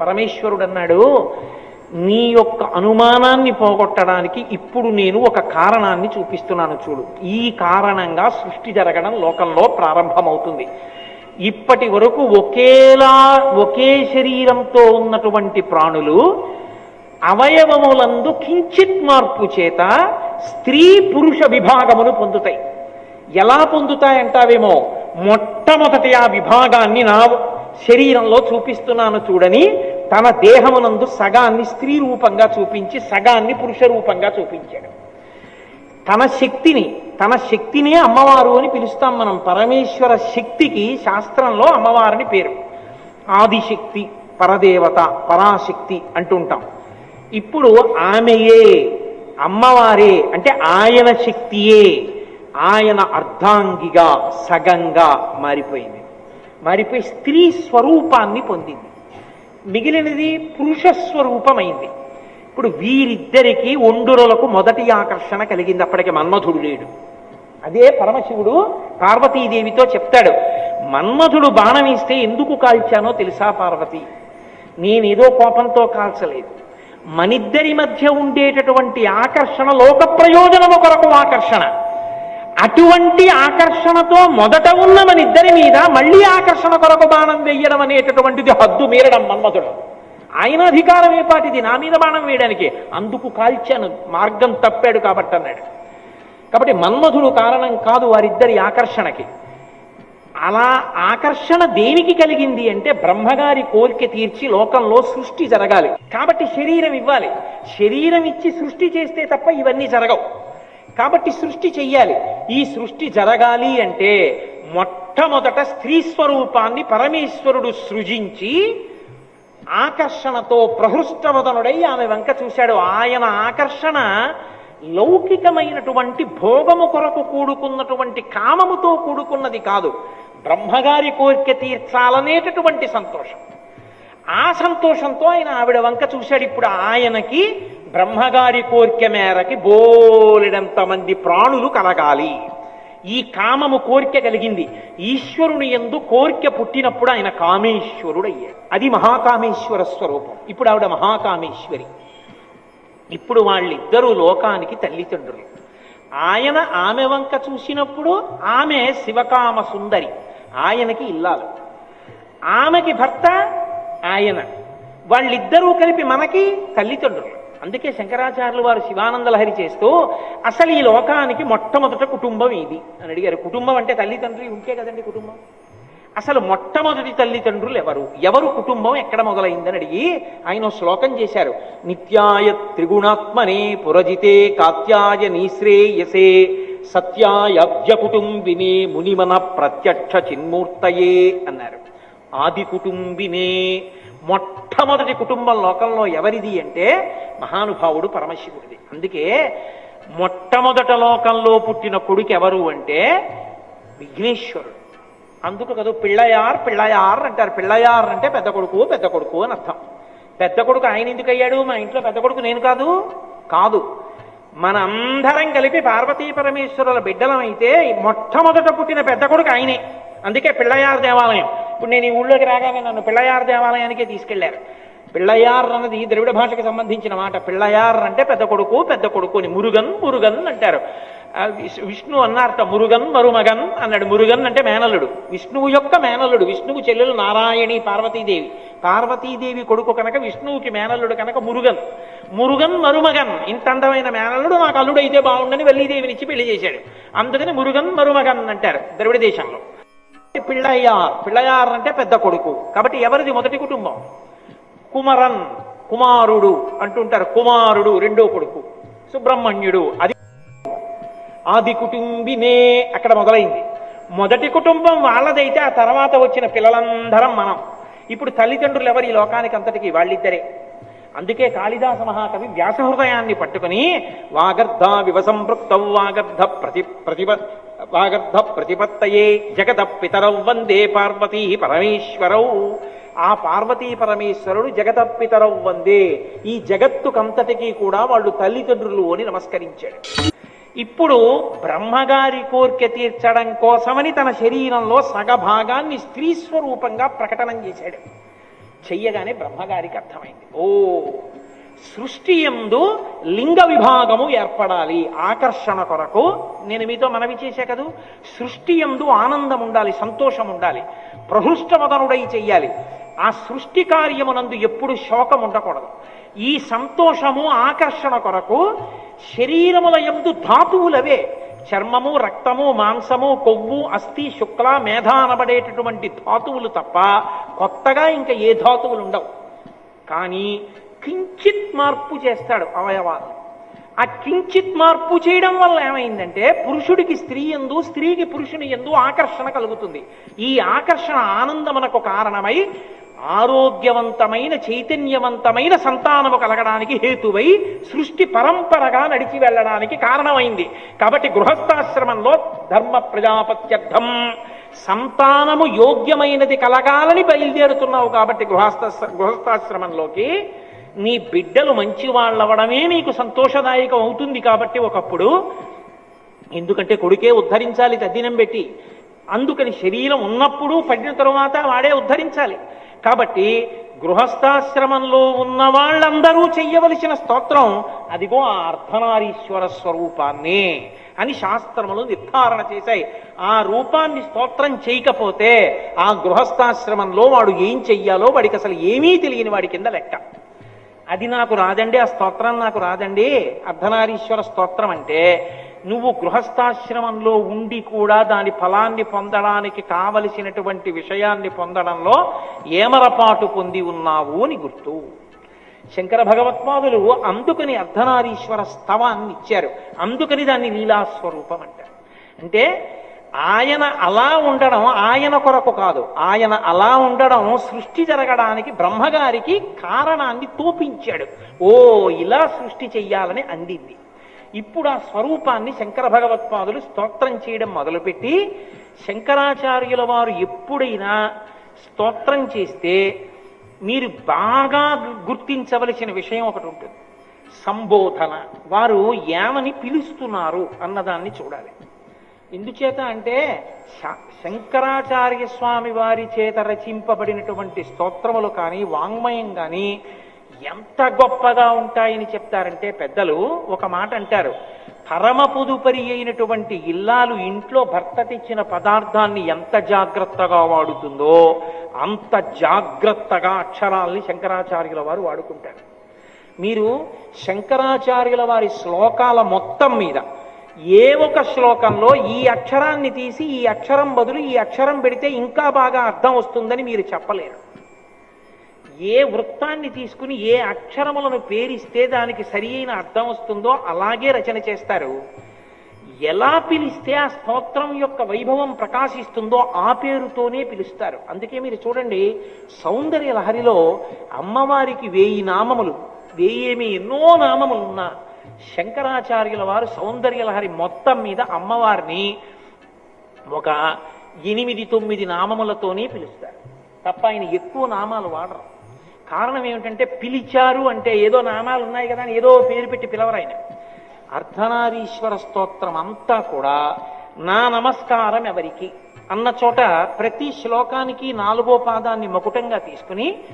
పరమేశ్వరుడు అన్నాడు నీ యొక్క అనుమానాన్ని పోగొట్టడానికి ఇప్పుడు నేను ఒక కారణాన్ని చూపిస్తున్నాను చూడు. ఈ కారణంగా సృష్టి జరగడం లోకంలో ప్రారంభమవుతుంది. ఇప్పటి వరకు ఒకేలా ఒకే శరీరంతో ఉన్నటువంటి ప్రాణులు అవయవములందు కించిత్ మార్పు చేత స్త్రీ పురుష విభాగమును పొందుతాయి. ఎలా పొందుతాయంటావేమో? మొట్టమొదటి ఆ విభాగాన్ని నా శరీరంలో చూపిస్తున్నాను చూడని తన దేహమునందు సగాన్ని స్త్రీ రూపంగా చూపించి సగాన్ని పురుష రూపంగా చూపించాడు. తన శక్తిని తన శక్తినే అమ్మవారు అని పిలుస్తాం మనం. పరమేశ్వర శక్తికి శాస్త్రంలో అమ్మవారిని పేరు. ఆదిశక్తి పరదేవత పరాశక్తి అంటుంటాం. ఇప్పుడు ఆమెయే అమ్మవారే అంటే ఆయన శక్తియే. ఆయన అర్ధాంగిగా సగంగా మారిపోయింది. మారిపోయి స్త్రీ స్వరూపాన్ని పొందింది. మిగిలినది పురుష స్వరూపమైంది. ఇప్పుడు వీరిద్దరికీ ఒండురులకు మొదటి ఆకర్షణ కలిగింది అప్పటికి మన్మధుడు లేడు. అదే పరమశివుడు పార్వతీదేవితో చెప్తాడు మన్మధుడు బాణం ఇస్తే ఎందుకు కాల్చానో తెలుసా పార్వతి? నేనేదో కోపంతో కాల్చలేదు. మనిద్దరి మధ్య ఉండేటటువంటి ఆకర్షణ లోక ప్రయోజనము కొరకు ఆకర్షణ. అటువంటి ఆకర్షణతో మొదట ఉన్న మనిద్దరి మీద మళ్ళీ ఆకర్షణ కొరకు బాణం వేయడం అనేటటువంటిది హద్దు మీరడం మన్మధుడు. ఆయన అధికారం ఏ పాటిది? నా మీద బాణం వేయడానికి. అందుకు కాల్చాను. మార్గం తప్పాడు కాబట్టి అన్నాడు. కాబట్టి మన్మధుడు కారణం కాదు వారిద్దరి ఆకర్షణకి. అలా ఆకర్షణ దేనికి కలిగింది అంటే బ్రహ్మగారి కోరిక తీర్చి లోకంలో సృష్టి జరగాలి. కాబట్టి శరీరం ఇవ్వాలి. శరీరం ఇచ్చి సృష్టి చేస్తే తప్ప ఇవన్నీ జరగవు. కాబట్టి సృష్టి చెయ్యాలి. ఈ సృష్టి జరగాలి అంటే మొట్టమొదట స్త్రీ స్వరూపాన్ని పరమేశ్వరుడు సృజించి ఆకర్షణతో ప్రహృష్టవదనుడై ఆమె వంక చూశాడు. ఆయన ఆకర్షణ లౌకికమైనటువంటి భోగము కొరకు కూడుకున్నటువంటి కామముతో కూడుకున్నది కాదు. బ్రహ్మగారి కోరిక తీర్చాలనేటటువంటి సంతోషం. ఆ సంతోషంతో ఆయన ఆవిడ వంక చూశాడు. ఇప్పుడు ఆయనకి బ్రహ్మగారి కోరిక మేరకి బోలెడంత మంది ప్రాణులు కలగాలి. ఈ కామము కోరిక కలిగింది. ఈశ్వరుని ఎందు కోరిక పుట్టినప్పుడు ఆయన కామేశ్వరుడు అయ్యాడు అది మహాకామేశ్వర స్వరూపం. ఇప్పుడు ఆవిడ మహాకామేశ్వరి. ఇప్పుడు వాళ్ళిద్దరూ లోకానికి తల్లిదండ్రులు. ఆయన ఆమె వంక చూసినప్పుడు ఆమె శివకామ సుందరి. ఆయనకి ఇల్లాలు. ఆమెకి భర్త ఆయన. వాళ్ళిద్దరూ కలిపి మనకి తల్లిదండ్రులు. అందుకే శంకరాచార్యులు వారు శివానందలహరి చేస్తూ అసలు ఈ లోకానికి మొట్టమొదట కుటుంబం ఇది. అని అడిగారు. కుటుంబం అంటే తల్లిదండ్రులు ఉంటే కదండి కుటుంబం? అసలు మొట్టమొదటి తల్లిదండ్రులు ఎవరు? ఎవరు కుటుంబం ఎక్కడ మొదలైందని అడిగి ఆయన శ్లోకం చేశారు. నిత్యాయ త్రిగుణాత్మనే పురజితే కాత్యాయ నీశ్రేయసే సత్యాయబ్జ కుటుంబినే మునిమన ప్రత్యక్ష చిన్మూర్తయే అన్నారు. ఆది కుటుంబినే మొట్టమొదటి కుటుంబం లోకంలో ఎవరిది అంటే మహానుభావుడు పరమశివుడిది. అందుకే మొట్టమొదట లోకంలో పుట్టిన కొడుకు ఎవరు అంటే విఘ్నేశ్వరుడు. అందుకు కదా పిళ్ళయార్ పిళ్ళయార్ అంటారు. పిళ్ళయార్ అంటే పెద్ద కొడుకు పెద్ద కొడుకు అని అర్థం. పెద్ద కొడుకు ఆయన ఎందుకు అయ్యాడు? మా ఇంట్లో పెద్ద కొడుకు నేను కాదు? కాదు. మనందరం కలిపి పార్వతీ పరమేశ్వరుల బిడ్డలమైతే మొట్టమొదట పుట్టిన పెద్ద కొడుకు ఆయనే. అందుకే పిళ్ళయార్ దేవాలయం. అప్పుడు నేను ఈ ఊళ్ళోకి రాగానే నన్ను పిళ్ళయార్ దేవాలయానికే తీసుకెళ్ళారు పిళ్ళయార్ అన్నది ద్రవిడ భాషకు సంబంధించిన మాట. పిళ్ళయార్ అంటే పెద్ద కొడుకు పెద్ద కొడుకు అని మురుగన్ మురుగన్ అంటారు. విష్ణు అన్నారట మురుగన్ మరుమగన్ అన్నాడు. మురుగన్ అంటే మేనల్లుడు. విష్ణువు యొక్క మేనల్లుడు. విష్ణువు చెల్లెలు నారాయణి పార్వతీదేవి. పార్వతీదేవి కొడుకు కనుక విష్ణువుకి మేనల్లుడు కనుక మురుగన్. మురుగన్ మరుమగన్. ఇంత అందమైన మేనల్లుడు నాకు అల్లుడు అయితే బాగుండని వల్లీదేవినిచ్చి పెళ్ళి చేశాడు. అందుకని మురుగన్ మరుమగన్ అంటారు ద్రవిడ దేశంలో. పిళ్ళయ్యార్ పిళ్ళయార్ అంటే పెద్ద కొడుకు. కాబట్టి ఎవరిది మొదటి కుటుంబం? కుమరన్ కుమారుడు అంటుంటారు. కుమారుడు రెండో కొడుకు. సుబ్రహ్మణ్యుడు అది ఆది కుటుంబినే అక్కడ మొదలైంది. మొదటి కుటుంబం వాళ్ళదైతే ఆ తర్వాత వచ్చిన పిల్లలందరం మనం. ఇప్పుడు తల్లిదండ్రులు ఎవరు ఈ లోకానికి అంతటికి? వాళ్ళిద్దరే. అందుకే కాళిదాస మహాకవి వ్యాస హృదయాన్ని పట్టుకుని వాగర్ధ వివసంపృక్త వాగర్ధ ప్రతి ప్రతిప స్వాగర్ధ ప్రతిపత్తయే జగత పితరౌ వందే పార్వతీ పరమేశ్వరౌ. ఆ పార్వతీ పరమేశ్వరుడు జగత పితరౌ వందే. ఈ జగత్తుకంతటికీ కూడా వాళ్ళు తల్లిదండ్రులు అని నమస్కరించాడు. ఇప్పుడు బ్రహ్మగారి కోరిక తీర్చడం కోసమని తన శరీరంలో సగభాగాన్ని స్త్రీ స్వరూపంగా ప్రకటనం చేశాడు. చెయ్యగానే బ్రహ్మగారికి అర్థమైంది. ఓ సృష్టి ఎందు లింగ విభాగము ఏర్పడాలి. ఆకర్షణ కొరకు నేను మీతో మనవి చేశా కదూ? సృష్టి ఎందు ఆనందం ఉండాలి సంతోషం ఉండాలి ప్రహృష్టమదనుడై చెయ్యాలి. ఆ సృష్టి కార్యమునందు ఎప్పుడు శోకం ఉండకూడదు ఈ సంతోషము ఆకర్షణ కొరకు శరీరముల ఎందు ధాతువులవే. చర్మము రక్తము మాంసము కొవ్వు అస్థి శుక్ల మేధ అనబడేటటువంటి ధాతువులు తప్ప కొత్తగా ఇంకా ఏ ధాతువులు ఉండవు కానీ కించిత్ మార్పు చేస్తాడు అవయవాలు. ఆ కించిత్ మార్పు చేయడం వల్ల ఏమైందంటే పురుషుడికి స్త్రీ ఎందు స్త్రీకి పురుషుని ఎందు ఆకర్షణ కలుగుతుంది. ఈ ఆకర్షణ ఆనందమునకు కారణమై ఆరోగ్యవంతమైన చైతన్యవంతమైన సంతానము కలగడానికి హేతువై సృష్టి పరంపరగా నడిచి వెళ్ళడానికి కారణమైంది. కాబట్టి గృహస్థాశ్రమంలో ధర్మ ప్రజాపత్యర్థం. సంతానము యోగ్యమైనది కలగాలని బయలుదేరుతున్నావు కాబట్టి గృహస్థ గృహస్థాశ్రమంలోకి నీ బిడ్డలు మంచి వాళ్ళవడమే నీకు సంతోషదాయకం అవుతుంది కాబట్టి ఒకప్పుడు ఎందుకంటే కొడుకే ఉద్ధరించాలి తద్దినం పెట్టి. అందుకని శరీరం ఉన్నప్పుడు పడిన తరువాత వాడే ఉద్ధరించాలి. కాబట్టి గృహస్థాశ్రమంలో ఉన్న వాళ్ళందరూ చెయ్యవలసిన స్తోత్రం అదిగో ఆ అర్ధనారీశ్వర స్వరూపాన్నే అని శాస్త్రములు నిర్ధారణ చేశాయి. ఆ రూపాన్ని స్తోత్రం చేయకపోతే ఆ గృహస్థాశ్రమంలో వాడు ఏం చెయ్యాలో వాడికి అసలు ఏమీ తెలియని వాడి కింద లెక్క. అది నాకు రాదండి ఆ స్తోత్రం నాకు రాదండి. అర్ధనారీశ్వర స్తోత్రం అంటే నువ్వు గృహస్థాశ్రమంలో ఉండి కూడా దాని ఫలాన్ని పొందడానికి కావలసినటువంటి విషయాన్ని పొందడంలో ఏమరపాటు పొంది ఉన్నావు అని గుర్తు. శంకర భగవత్పాదులు అందుకని అర్ధనారీశ్వర స్తవాన్ని ఇచ్చారు. అందుకని దాన్ని లీలాస్వరూపం అంటారు. అంటే ఆయన అలా ఉండడం ఆయన కొరకు కాదు. ఆయన అలా ఉండడం సృష్టి జరగడానికి బ్రహ్మగారికి కారణాన్ని తోపించాడు. ఓ ఇలా సృష్టి చెయ్యాలని అందింది. ఇప్పుడు ఆ స్వరూపాన్ని శంకర భగవత్పాదులు స్తోత్రం చేయడం మొదలుపెట్టి శంకరాచార్యుల వారు ఎప్పుడైనా స్తోత్రం చేస్తే మీరు బాగా గుర్తించవలసిన విషయం ఒకటి ఉంటుంది. సంబోధన. వారు ఏమని పిలుస్తున్నారు అన్నదాన్ని చూడాలి. ఎందుచేత అంటే శ- శంకరాచార్య స్వామి వారి చేత రచింపబడినటువంటి స్తోత్రములు కానీ వాంగ్మయం కానీ ఎంత గొప్పగా ఉంటాయని చెప్తారంటే పెద్దలు ఒక మాట అంటారు. పరమ పొదుపరి అయినటువంటి ఇల్లాలు ఇంట్లో భర్త తెచ్చిన పదార్థాన్ని ఎంత జాగ్రత్తగా వాడుతుందో అంత జాగ్రత్తగా అక్షరాల్ని శంకరాచార్యుల వారు వాడుకుంటారు. మీరు శంకరాచార్యుల వారి శ్లోకాల మొత్తం మీద ఏ ఒక శ్లోకంలో ఈ అక్షరాన్ని తీసి ఈ అక్షరం బదులు ఈ అక్షరం పెడితే ఇంకా బాగా అర్థం వస్తుందని మీరు చెప్పలేరు. ఏ వృత్తాన్ని తీసుకుని ఏ అక్షరములను పేరిస్తే దానికి సరి అయిన అర్థం వస్తుందో అలాగే రచన చేస్తారు. ఎలా పిలిస్తే ఆ స్తోత్రం యొక్క వైభవం ప్రకాశిస్తుందో ఆ పేరుతోనే పిలుస్తారు. అందుకే మీరు చూడండి సౌందర్య లహరిలో అమ్మవారికి వేయి నామములు వేయేమి ఎన్నో నామములు ఉన్నా శంకరాచార్యుల వారు సౌందర్యలహరి మొత్తం మీద అమ్మవారిని ఒక ఎనిమిది తొమ్మిది నామములతోనే పిలుస్తారు. తప్ప ఆయన ఎక్కువ నామాలు వాడరు. కారణం ఏమిటంటే పిలిచారు అంటే ఏదో నామాలు ఉన్నాయి కదా అని ఏదో పేరు పెట్టి పిలవరు ఆయన. అర్ధనారీశ్వర స్తోత్రం అంతా కూడా నా నమస్కారం ఎవరికి? అన్న చోట ప్రతి శ్లోకానికి నాలుగో పాదాన్ని మకుటంగా తీసుకుని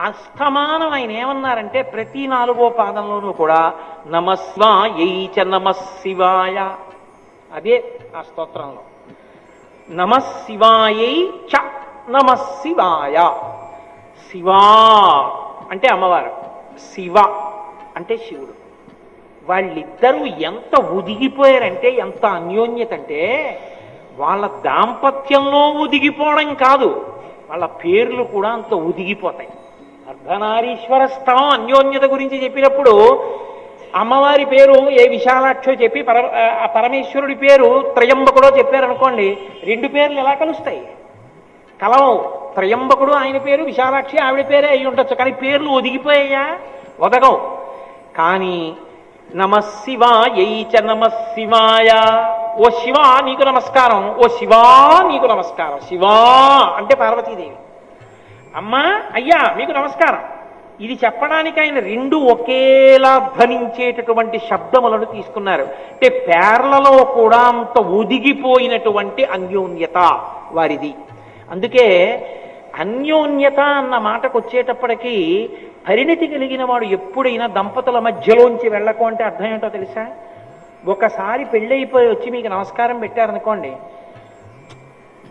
అస్తమానం ఆయన ఏమన్నారంటే ప్రతి నాలుగో పాదంలోనూ కూడా నమస్వాయై చ నమః శివాయ అదే ఆ స్తోత్రంలో. నమశివాయై చ నమశివాయ. శివా అంటే అమ్మవారు. శివ అంటే శివుడు. వాళ్ళిద్దరూ ఎంత ఉదిగిపోయారంటే ఎంత అన్యోన్యత అంటే వాళ్ళ దాంపత్యంలో ఉదిగిపోవడం కాదు వాళ్ళ పేర్లు కూడా అంత ఉదిగిపోతాయి. అర్ధనారీశ్వర స్థలం అన్యోన్యత గురించి చెప్పినప్పుడు అమ్మవారి పేరు ఏ విశాలాక్షో చెప్పి పర ఆ పరమేశ్వరుడి పేరు త్రయంబకుడో చెప్పారనుకోండి రెండు పేర్లు ఎలా కలుస్తాయి? కలవం త్రయంబకుడు ఆయన పేరు విశాలాక్షి ఆవిడ పేరే అయి ఉండొచ్చు కానీ పేర్లు ఒదిగిపోయాయా? ఒదగవు. కానీ నమశివాయై చ నమశివాయ ఓ శివ నీకు నమస్కారం. ఓ శివా నీకు నమస్కారం. శివా అంటే పార్వతీదేవి. అమ్మా అయ్యా మీకు నమస్కారం. ఇది చెప్పడానికి ఆయన రెండు ఒకేలా ధ్వనించేటటువంటి శబ్దములను తీసుకున్నారు. అంటే పేర్లలో కూడా అంత ఒదిగిపోయినటువంటి అన్యోన్యత వారిది. అందుకే అన్యోన్యత అన్న మాటకు వచ్చేటప్పటికీ పరిణితి కలిగిన వాడు ఎప్పుడైనా దంపతుల మధ్యలోంచి వెళ్ళకు అంటే అర్థం ఏంటో తెలుసా? ఒకసారి పెళ్ళైపోయి వచ్చి మీకు నమస్కారం పెట్టారనుకోండి.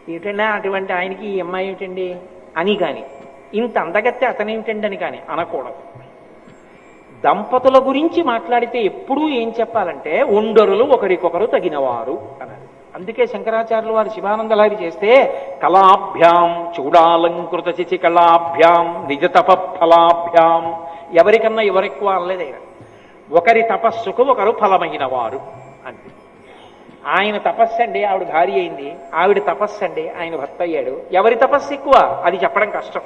ఏమిటండి అటువంటి ఆయనకి ఈ అమ్మాయి ఏమిటండి? అని కానీ ఇంత అందగత్తే అతనేమిటండి అని కానీ అనకూడదు. దంపతుల గురించి మాట్లాడితే ఎప్పుడూ ఏం చెప్పాలంటే ఉండరులు ఒకరికొకరు తగినవారు అన్నారు. అందుకే శంకరాచార్యులు వారు శివానందలారి చేస్తే కళాభ్యాం చూడాలంకృత చిచి కళాభ్యాం నిజ తప ఫలాభ్యాం. ఎవరికన్నా ఎవరెక్కువ అనలేదైనా. ఒకరి తపస్సుకు ఒకరు ఫలమైన వారు ఆయన తపస్సు అండి ఆవిడ భార్య అయింది ఆవిడ తపస్సు అండి ఆయన భర్త అయ్యాడు. ఎవరి తపస్సు ఎక్కువ? అది చెప్పడం కష్టం.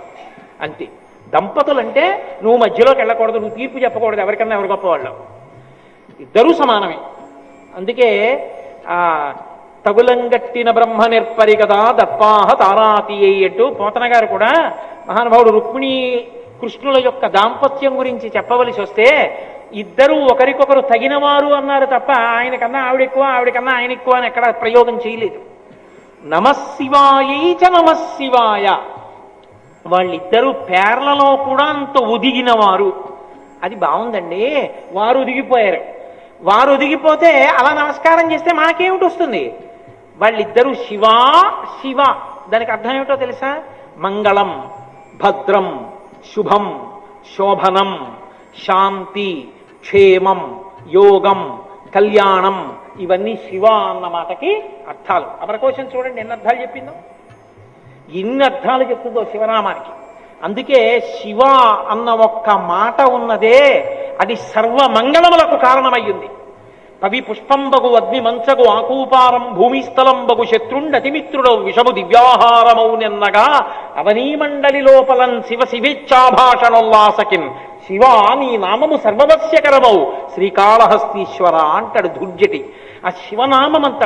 అంతే. దంపతులు అంటే నువ్వు మధ్యలోకి వెళ్ళకూడదు నువ్వు తీర్పు చెప్పకూడదు ఎవరికన్నా ఎవరు గొప్పవాళ్ళం. ఇద్దరూ సమానమే. అందుకే ఆ తగులంగట్టిన బ్రహ్మ నిర్పరి కదా దర్పాహ తారాతి అయ్యట్టు పోతన గారు కూడా మహానుభావుడు రుక్మిణి కృష్ణుల యొక్క దాంపత్యం గురించి చెప్పవలసి వస్తే ఇద్దరూ ఒకరికొకరు తగినవారు అన్నారు తప్ప ఆయనకన్నా ఆవిడ ఎక్కువ ఆవిడకన్నా ఆయన ఎక్కువ అని ఎక్కడ ప్రయోగం చేయలేదు. నమశివాయైచ చ నమశివాయ వాళ్ళిద్దరూ పేర్లలో కూడా అంత ఒదిగిన వారు అది బాగుందండి వారు ఒదిగిపోయారు. వారు ఒదిగిపోతే అలా నమస్కారం చేస్తే మనకేమిటి వస్తుంది? వాళ్ళిద్దరూ శివా శివ. దానికి అర్థం ఏమిటో తెలుసా? మంగళం భద్రం శుభం శోభనం శాంతి క్షేమం యోగం కళ్యాణం ఇవన్నీ శివ అన్న మాటకి అర్థాలు. అమరకోశం చూడండి ఎన్ని అర్థాలు చెప్పిందో? ఎన్ని అర్థాలు చెప్తుందో శివనామానికి. అందుకే శివ అన్న ఒక్క మాట ఉన్నదే అది సర్వమంగళములకు కారణమయ్యింది. కవి పుష్పంబగు అగ్ని మంచగు ఆకూపారం భూమిస్థలంబగు శత్రుండతిమిత్రుడవు విషము దివ్యాహారమౌ నిన్నగా అవనీమండలి లోపలం శివ శివేచ్ఛాభాషణోల్లాసకిన్ శివ నీ నామము సర్వవస్యకరమౌ శ్రీకాళహస్తీశ్వర అంటాడు దుర్జటి. ఆ శివనామం అంతా